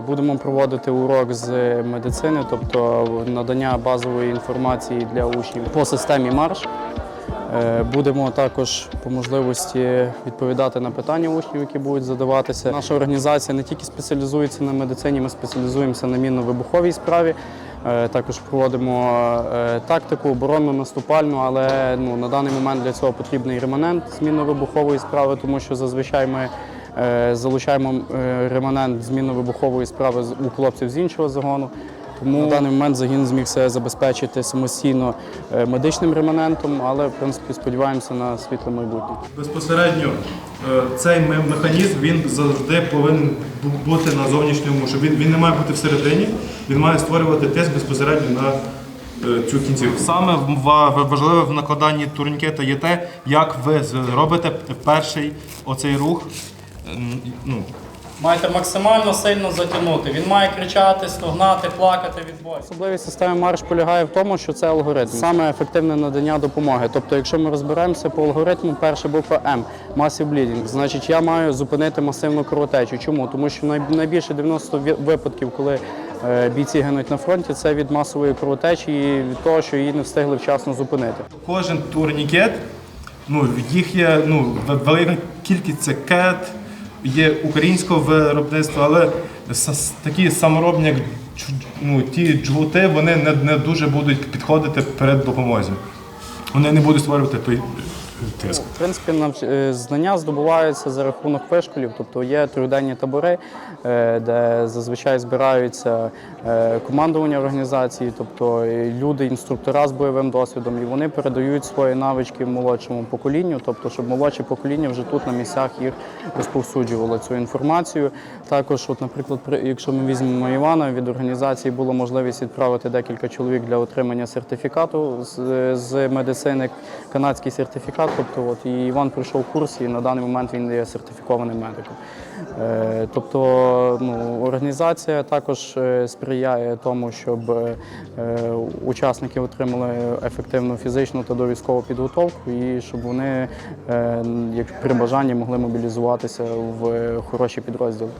Будемо проводити урок з медицини, тобто надання базової інформації для учнів по системі марш. Е, Будемо також по можливості відповідати на питання учнів, які будуть задаватися. Наша організація не тільки спеціалізується на медицині, ми спеціалізуємося на мінно-вибуховій справі. Е, Також проводимо е, тактику, оборонну, наступальну, але ну, на даний момент для цього потрібний реманент з мінно-вибухової справи, тому що зазвичай ми залучаємо е, реманент з мінно-вибухової справи у хлопців з іншого загону. Тому на даний момент загін зміг себе забезпечити самостійно е, медичним реманентом, але в принципі сподіваємося на світле майбутнє. Безпосередньо е, цей механізм він завжди повинен бути на зовнішньому, щоб він, він не має бути всередині, він має створювати тиск безпосередньо на е, цю кінцівку. Саме важливе в накладанні турнікета є те, як ви зробите перший оцей рух. Ну, Маєте максимально сильно затягнути. Він має кричати, стогнати, плакати від болю. Особливість системи марш полягає в тому, що це алгоритм. Саме ефективне надання допомоги. Тобто, якщо ми розберемося по алгоритму, перша буква М massive bleeding. Значить, я маю зупинити масивну кровотечу. Чому? Тому що най- найбільше 90 ві- випадків, коли е, бійці гинуть на фронті, це від масової кровотечі і від того, що її не встигли вчасно зупинити. кожен турнікет, ну, їх є ну, велика кількість це кет, є українського виробництва, але такі саморобні, як ну, ті джгути, вони не, не дуже будуть підходити перед допомозі. Вони не будуть створювати той тиск. В принципі, е, знання здобуваються за рахунок вишколів, тобто є триденні табори, е, де зазвичай збираються е, командування організації, тобто люди, інструктора з бойовим досвідом, і вони передають свої навички молодшому поколінню, тобто, щоб молодше покоління вже тут на місцях їх розповсюджувало цю інформацію. Також, от, наприклад, при- якщо ми візьмемо Івана, від організації було можливість відправити декілька чоловік для отримання сертифікату з медицини, канадський сертифікат. Тобто, от і Іван пройшов курс, і на даний момент він є сертифікованим медиком. Е, тобто, ну, організація також е, сприяє тому, щоб е, учасники отримали ефективну фізичну та довійськову підготовку, і щоб вони, е, як при бажанні, могли мобілізуватися в хороші підрозділи.